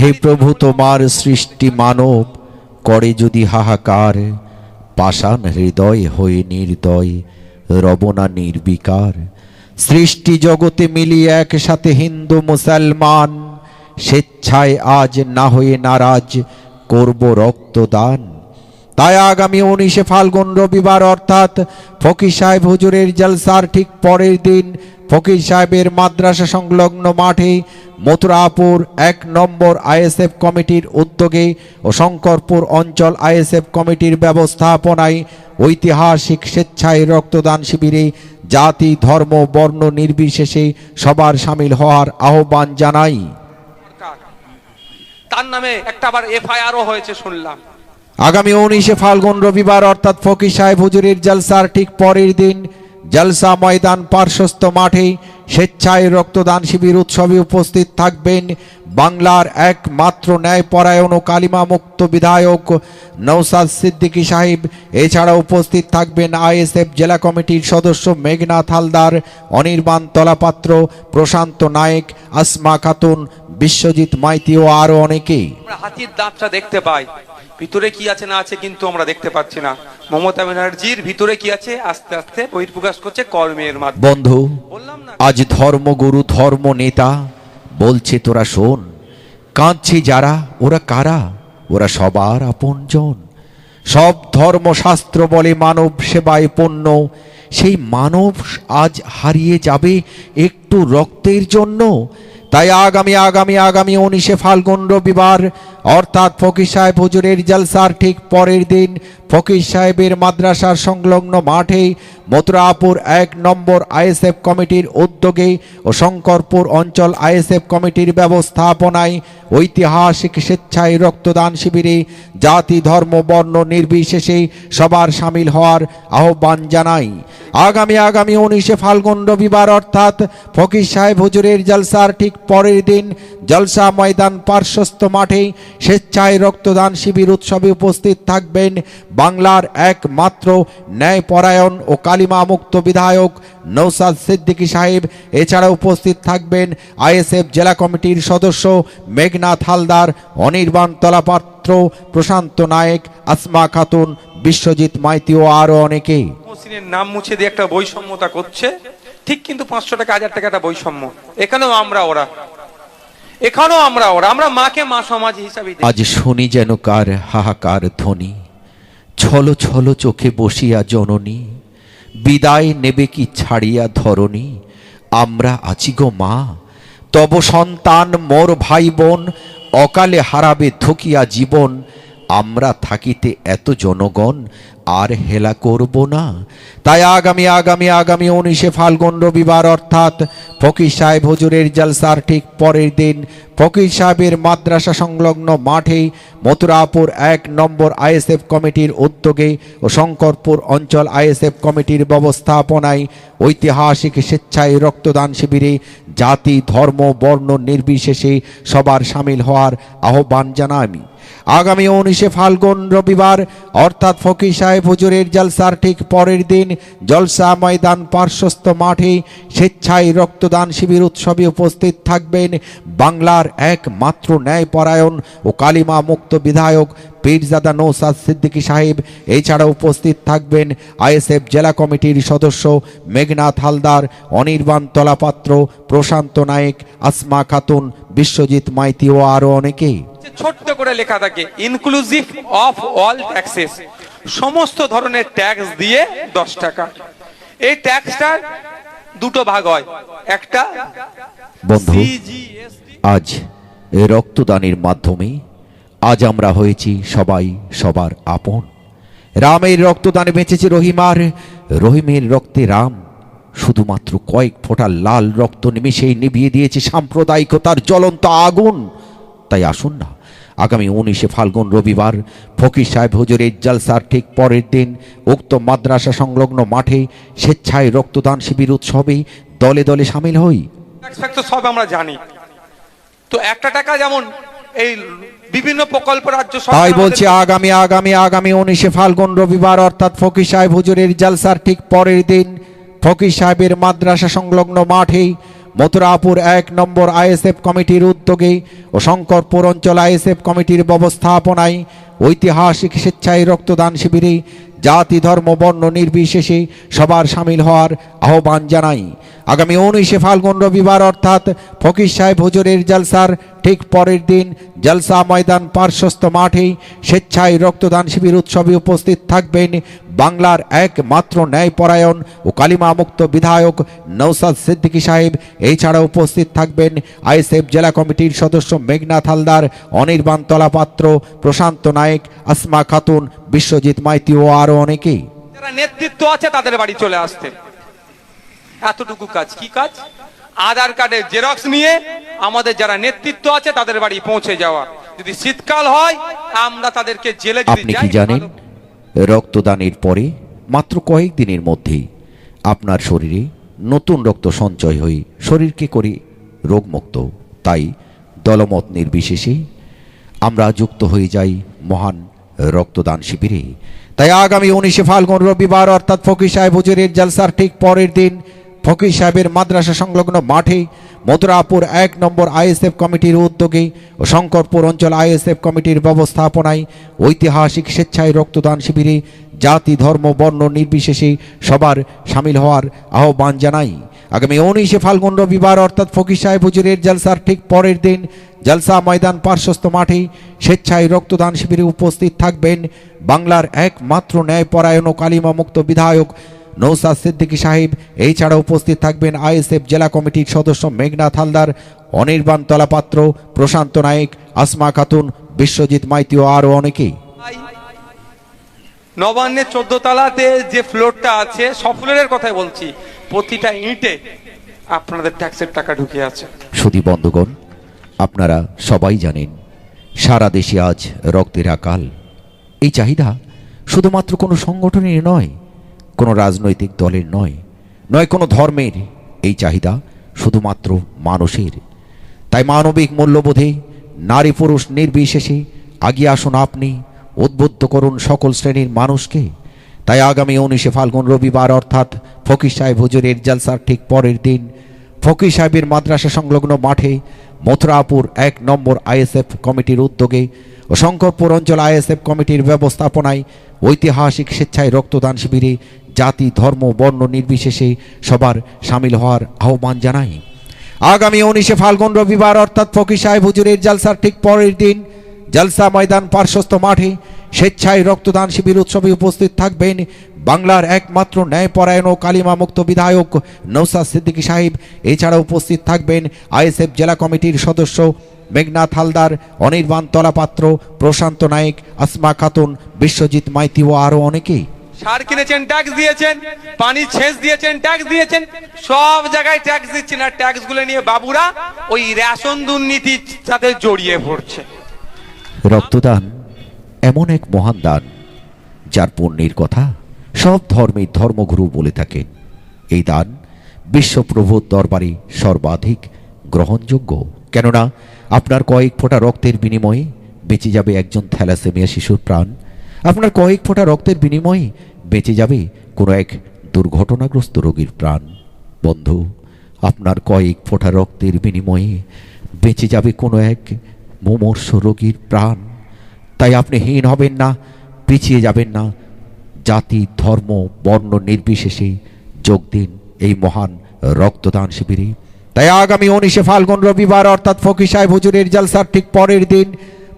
হে প্রভু, তোমার সৃষ্টি মানব করে যদি হাহাকার, পাষাণ হৃদয় হয়ে নির্দয়, রবনা নির্বিকার। সৃষ্টি জগতে মিলিয়ে একসাথে হিন্দু, মুসলমান, স্বেচ্ছায় আজ না হয়ে নারাজ, করব রক্তদান। তাই আগামী উনিশে ফাল্গুন রবিবার অর্থাৎ ফকির সাহেব হুজুরের জলসার ঠিক পরের দিন ফকির সাহেবের মাদ্রাসা সংলগ্ন মাঠে মথুরাপুর এক নম্বর আইএসএফ কমিটির উদ্যোগে ও শঙ্করপুর অঞ্চল আইএসএফ কমিটির ব্যবস্থাপনায় ঐতিহাসিক স্বেচ্ছায় রক্তদান শিবিরে জাতি, ধর্ম, বর্ণ নির্বিশেষে সবার সামিল হওয়ার আহ্বান জানাই। তার নামে একটা আবার এফআইআরও হয়েছে শুনলাম। আগামী উনিশে ফাল্গুন রবিবার, অর্থাৎ ফকির সাহেব হুজুরের জলসার ঠিক পরের দিন জলসা ময়দান পার্শ্বস্থ মাঠে স্বেচ্ছায় রক্তদান শিবির উৎসবে উপস্থিত থাকবেন বাংলার একমাত্র ন্যায়পরায়ণ ও কালিমা মুক্ত বিধায়ক নৌসাদ সিদ্দিকী সাহেব। এছাড়া উপস্থিত থাকবেন আইএসএফ জেলা কমিটির সদস্য মেঘনাথ হালদার অনির্বাণ তলাপাত্র প্রশান্ত নায়েক আসমা খাতুন বিশ্বজিৎ মাইতি ও আরও অনেকেই। হাতির দাঁতটা দেখতে পাই। ভিতরে কি আছে না আছে কিন্তু আমরা দেখতে পাচ্ছি না। মমতা ব্যানার্জির ভিতরে কি আছে? আস্তে আস্তে বহির্প্রকাশ করছে কর্মের মাধ্যমে। বন্ধু বললাম আজ ধর্মগুরু ধর্ম নেতা বলছে, তোরা শোন, কাঁদছে যারা, ওরা কারা? ওরা সবার আপনজন সব ধর্মশাস্ত্র বলে মানব সেবায় পণ্য। সেই মানব আজ হারিয়ে যাবে একটু রক্তের জন্য। তাই আগামী আগামী আগামী উনিশে ফাল্গুন রবিবার অর্থাৎ ফকির সাহেব হুজুরের জলসার ঠিক পরের দিন ফকির সাহেবের মাদ্রাসার সংলগ্ন মাঠে মথুরাপুর এক নম্বর আইএসএফ কমিটির উদ্যোগে ও শঙ্করপুর অঞ্চল আইএসএফ কমিটির ব্যবস্থাপনায় ঐতিহাসিক স্বেচ্ছায় রক্তদান শিবিরে জাতি, ধর্ম, বর্ণ নির্বিশেষে সবার সামিল হওয়ার আহ্বান জানাই। আগামী আগামী উনিশে ফাল্গুন রবিবার অর্থাৎ ফকির সাহেব হুজুরের জলসার ঠিক পরের দিন জলসা ময়দান পার্শ্বস্থ মাঠে স্বেচ্ছায় রক্তদান শিবির উৎসবে উপস্থিত থাকবেন বাংলার একমাত্র ন্যায়পরায়ণ ও কালিমা মুক্ত বিধায়ক নৌসাদ সিদ্দিকী সাহেব। এছাড়া উপস্থিত থাকবেন আইএসএফ জেলা কমিটির সদস্য মেঘনাথ হালদার, অনির্বাণ তলাপাত্র, প্রশান্ত নায়েক, আসমা খাতুন, বিশ্বজিৎ মাইতি ও আরও অনেকে। নাম মুছে দিয়ে একটা বৈষম্যতা করছে। ঠিক কিন্তু পাঁচশো টাকা, হাজার টাকা একটা বৈষম্য। এখানেও আমরা ওরা এখানেও আমরা ওরা, আমরা মাকে মা সমাজ হিসাবে আজ শুনি যেন কার হাহাকার ধ্বনি। ছল ছল চোখে বসিয়া জননী, বিদায় নেবে কি ছাড়িয়া ধরণী। আমরা আছি গো মা, তব সন্তান মোর ভাই বোন অকালে হারাবে থকিয়া জীবন। আমরা থাকিতে এত জনগণ আর হেলা করব না। তাই আগামী আগামী আগামী উনিশে ফাল্গুন রবিবার অর্থাৎ ফকির সাহেব হজুরের জালসার ঠিক পরের দিন ফকির সাহেবের মাদ্রাসা সংলগ্ন মাঠে মথুরাপুর এক নম্বর আইএসএফ কমিটির উদ্যোগে ও শঙ্করপুর অঞ্চল আইএসএফ কমিটির ব্যবস্থাপনায় ঐতিহাসিক স্বেচ্ছায় রক্তদান শিবিরে জাতি, ধর্ম, বর্ণ নির্বিশেষে সবার সামিল হওয়ার আহ্বান জানামি আগামী উনিশে ফাল্গুন রবিবার, অর্থাৎ ফকির সাহেব হুজুরের জলসার ঠিক পরের দিন জলসা ময়দান পার্শ্বস্থ মাঠে স্বেচ্ছায় রক্তদান শিবির উৎসবে উপস্থিত থাকবেন বাংলার একমাত্র ন্যায়পরায়ণ ও কালিমা মুক্ত বিধায়ক পীরজাদা নৌসাদ সিদ্দিকী সাহেব। এছাড়া উপস্থিত থাকবেন আইএসএফ জেলা কমিটির সদস্য মেঘনাথ হালদার, অনির্বাণ তলাপাত্র, প্রশান্ত নায়েক, আসমা খাতুন, বিশ্বজিৎ মাইতি ও আরও অনেকেই। ছোট্ট করে লেখা থাকে ইনক্লুসিভ অফ অল ট্যাক্সেস সমস্ত ধরনের ট্যাক্স দিয়ে দশ টাকা। এই ট্যাক্সটার দুটো ভাগ হয়। একটা বন্ধু আজ এই রক্তদানের মাধ্যমে আজ আমরা হয়েছি সবাই সবার আপন। রামের রক্তদানে বেঁচেছে রহিমার রহিমের রক্তে রাম শুধুমাত্র কয়েক ফোঁটা লাল রক্ত নিমিশেই নিভিয়ে দিয়েছে সাম্প্রদায়িকতার জ্বলন্ত আগুন। তাই আসুন না। আগামী উনিশে ফাল্গুন রবিবার ফকির সাহেব হুজুরের জলসার ঠিক পরের দিন উক্ত মাদ্রাসা সংলগ্ন মাঠে স্বেচ্ছায় রক্তদান শিবির উৎসবে দলে দলে সামিল হই। সব আমরা জানি। তো একটা টাকা যেমন এই বিভিন্ন প্রকল্প রাজ্য তাই বলছি আগামী আগামী আগামী উনিশে ফাল্গুন রবিবার অর্থাৎ ফকির সাহেব হুজুরের জলসার ঠিক পরের দিন ফকির সাহেবের মাদ্রাসা সংলগ্ন মাঠে মথুরাপুর এক নম্বর আইএসএফ কমিটির উদ্যোগে ও শঙ্করপুর অঞ্চল আইএসএফ কমিটির ব্যবস্থাপনায় ঐতিহাসিক স্বেচ্ছায় রক্তদান শিবিরে জাতি, ধর্ম, বর্ণ নির্বিশেষে সবার সামিল হওয়ার আহ্বান জানাই। আগামী উনিশে ফাল্গুন রবিবার অর্থাৎ ফকির সাহেব হুজুরের জলসার ঠিক পরের দিন জলসা ময়দান পার্শ্বস্থ মাঠে স্বেচ্ছায় রক্তদান শিবির উৎসবে উপস্থিত থাকবেন বাংলার একমাত্র ন্যায়পরায়ণ ও কালিমা মুক্ত বিধায়ক নৌসাদ সিদ্দিকী সাহেব। এছাড়া উপস্থিত থাকবেন আইএসএফ জেলা কমিটির সদস্য মেঘনাথ হালদার, অনির্বাণ তলাপাত্র, প্রশান্ত নায়েক, আসমা খাতুন, বিশ্বজিৎ মাইতি ও আরও অনেকেই। নেতৃত্ব আছে তাদের বাড়ি চলে আসতে। এতটুকু কাজ কি কাজ? আধার কার্ডের জেরক্স নিয়ে আমাদের যারা নেতৃত্ব আছে তাদের বাড়ি পৌঁছে যাওয়া। যদি শীতকাল হয় আমরা তাদেরকে জেলে আপনি কি জানেন রক্তদানের পরে মাত্র কয়েক দিনের মধ্যেই আপনার শরীরে নতুন রক্ত সঞ্চয় হয়ে শরীরকে করে রোগমুক্ত। তাই দলমত নির্বিশেষে আমরা যুক্ত হয়ে যাই মহান রক্তদান শিবিরে। তাই আগামী উনিশে ফাল্গুন রবিবার অর্থাৎ ফকির সাহেব হুজুরের জলসার ঠিক পরের দিন ফকির সাহেবের মাদ্রাসা সংলগ্ন মাঠে মথুরাপুর এক নম্বর আইএসএফ কমিটির উদ্যোগে ও শঙ্করপুর অঞ্চল আইএসএফ কমিটির ব্যবস্থাপনায় ঐতিহাসিক স্বেচ্ছায় রক্তদান শিবিরে জাতি, ধর্ম, বর্ণ নির্বিশেষে সবার সামিল হওয়ার আহ্বান জানাই। আগামী উনিশে ফাল্গুন রবিবার অর্থাৎ ফকির সাহেব হুজুরের জলসার ঠিক পরের দিন জলসা ময়দান পার্শ্বস্থ মাঠে স্বেচ্ছায় রক্তদান শিবিরে উপস্থিত থাকবেন বাংলার একমাত্র ন্যায়পরায়ণ ও কালিমা মুক্ত বিধায়ক নৌসাদ সিদ্দিকী সাহেব। এছাড়া উপস্থিত থাকবেন আইএসএফ জেলা কমিটির সদস্য মেঘনাথ হালদার অনির্বাণ তলাপাত্র প্রশান্ত নায়েক আসমা খাতুন বিশ্বজিৎ মাইতি ও আরও অনেকেই। নবান্নের চোদ্দ তলাতে যে ফ্লোরটা আছে সব ফ্লোরের কথাই বলছি। প্রতিটা ইঁটে আপনাদের ট্যাক্সের টাকা ঢুকে আছে। সুদী বন্ধুগণ আপনারা সবাই জানেন সারা দেশে আজ রক্তের আকাল। এই চাহিদা শুধুমাত্র কোনো সংগঠনের নয় কোনো রাজনৈতিক দলের নয় নয় কোনো ধর্মের এই চাহিদা শুধুমাত্র মানুষের। তাই মানবিক মূল্যবোধে নারী পুরুষ নির্বিশেষে আগিয়ে আসুন আপনি উদ্বুদ্ধ করুন সকল শ্রেণির মানুষকে। তাই আগামী উনিশে ফাল্গুন রবিবার অর্থাৎ ফকির সাহেব হুজুরের জলসার ঠিক পরের দিন ফকির সাহেবের মাদ্রাসা সংলগ্ন মাঠে মথুরাপুর এক নম্বর আইএসএফ কমিটির উদ্যোগে ও শঙ্করপুর অঞ্চল আইএসএফ কমিটির ব্যবস্থাপনায় ঐতিহাসিক স্বেচ্ছায় রক্তদান শিবিরে জাতি, ধর্ম, বর্ণ নির্বিশেষে সবার সামিল হওয়ার আহ্বান জানাই। আগামী উনিশে ফাল্গুন রবিবার, অর্থাৎ ফকির সাহেব হুজুরের জালসার ঠিক পরের দিন জলসা ময়দান পার্শ্বস্থ মাঠে স্বেচ্ছায় রক্তদান শিবির উৎসবে উপস্থিত থাকবেন বাংলার একমাত্র ন্যায়পরায়ণ ও কালিমা মুক্ত বিধায়ক নৌসাদ সিদ্দিকী সাহেব। এছাড়া উপস্থিত থাকবেন আইএসএফ জেলা কমিটির সদস্য মেঘনাথ হালদার, অনির্বাণ তলাপাত্র, প্রশান্ত নায়েক, আসমা খাতুন, বিশ্বজিৎ মাইতি ও আরও অনেকেই। সার কিনেছেন ট্যাক্স দিয়েছেন পানি ছেঁচ দিয়েছেন ট্যাক্স দিয়েছেন, সব জায়গায় ট্যাক্স দিচ্ছেন। আর ট্যাক্সগুলো নিয়ে বাবুরা ওই রেশন দুর্নীতির সাথে জড়িয়ে পড়ছে। রক্তদান এমন এক মহান দান, যার পুণ্যের কথা সব ধর্মের ধর্মগুরু বলে থাকেন। এই দান বিশ্বপ্রভুর দরবারে সর্বাধিক গ্রহণযোগ্য। কেননা, আপনার কয়েক ফোঁটা রক্তের বিনিময়ে বেঁচে যাবে একজন থ্যালাসেমিয়া শিশুর প্রাণ। আপনার কয়েক ফোঁটা রক্তের বিনিময়ে বেঁচে যাবে কোনো এক দুর্ঘটনাগ্রস্ত রোগীর প্রাণ। বন্ধু, আপনার কয়েক ফোঁটা রক্তের বিনিময়ে বেঁচে যাবে কোনো এক মুমূর্ষ রোগীর প্রাণ। তাই আপনি হীন হবেন না, পিছিয়ে যাবেন না। জাতি, ধর্ম, বর্ণ নির্বিশেষে যোগ দিন এই মহান রক্তদান শিবিরে। তাই আগামী উনিশে ফাল্গুন রবিবার, অর্থাৎ ফকির সাহেব হুজুরের জলসার ঠিক পরের দিন,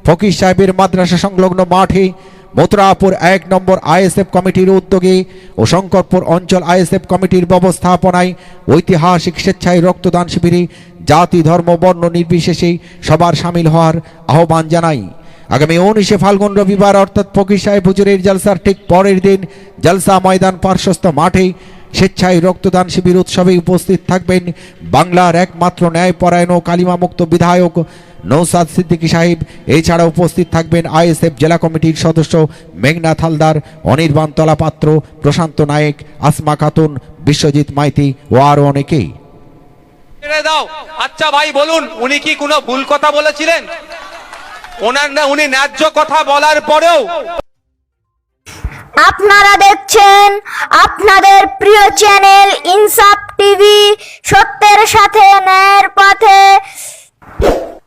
ফকির সাহেবের মাদ্রাসা সংলগ্ন মাঠে মথুরাপুর এক নম্বর আইএসএফ কমিটির উদ্যোগে ও শঙ্করপুর অঞ্চল আইএসএফ কমিটির ব্যবস্থাপনায় ঐতিহাসিক স্বেচ্ছায় রক্তদান শিবিরে জাতি, ধর্ম, বর্ণ নির্বিশেষে সবার সামিল হওয়ার আহ্বান জানাই। আগামী উনিশে ফাল্গুন রবিবার, অর্থাৎ ফকির সাহেব হুজুরের জলসার ঠিক পরের দিন জলসা ময়দান পার্শ্বস্থ মাঠে স্বেচ্ছায় রক্তদান শিবির উৎসবে উপস্থিত থাকবেন বাংলার একমাত্র ন্যায়পরায়ণ ও কালিমামুক্ত বিধায়ক নৌসাদ সিদ্দিকী সাহেব। এছাড়া উপস্থিত থাকবেন আইএসএফ জেলা কমিটির সদস্য মেঘনাথ হালদার অনির্বাণ তলাপাত্র প্রশান্ত নায়েক আসমা খাতুন বিশ্বজিৎ মাইতি ও আরও অনেকেই। দাও। আচ্ছা ভাই বলুন উনি কি কোনো ভুল কথা বলেছিলেন? ওনার না উনি ন্যায্য কথা বলার পরেও আপনারা দেখছেন আপনাদের প্রিয় চ্যানেল ইনসাফ টিভি। সত্যের সাথে ন্যায়ের পথে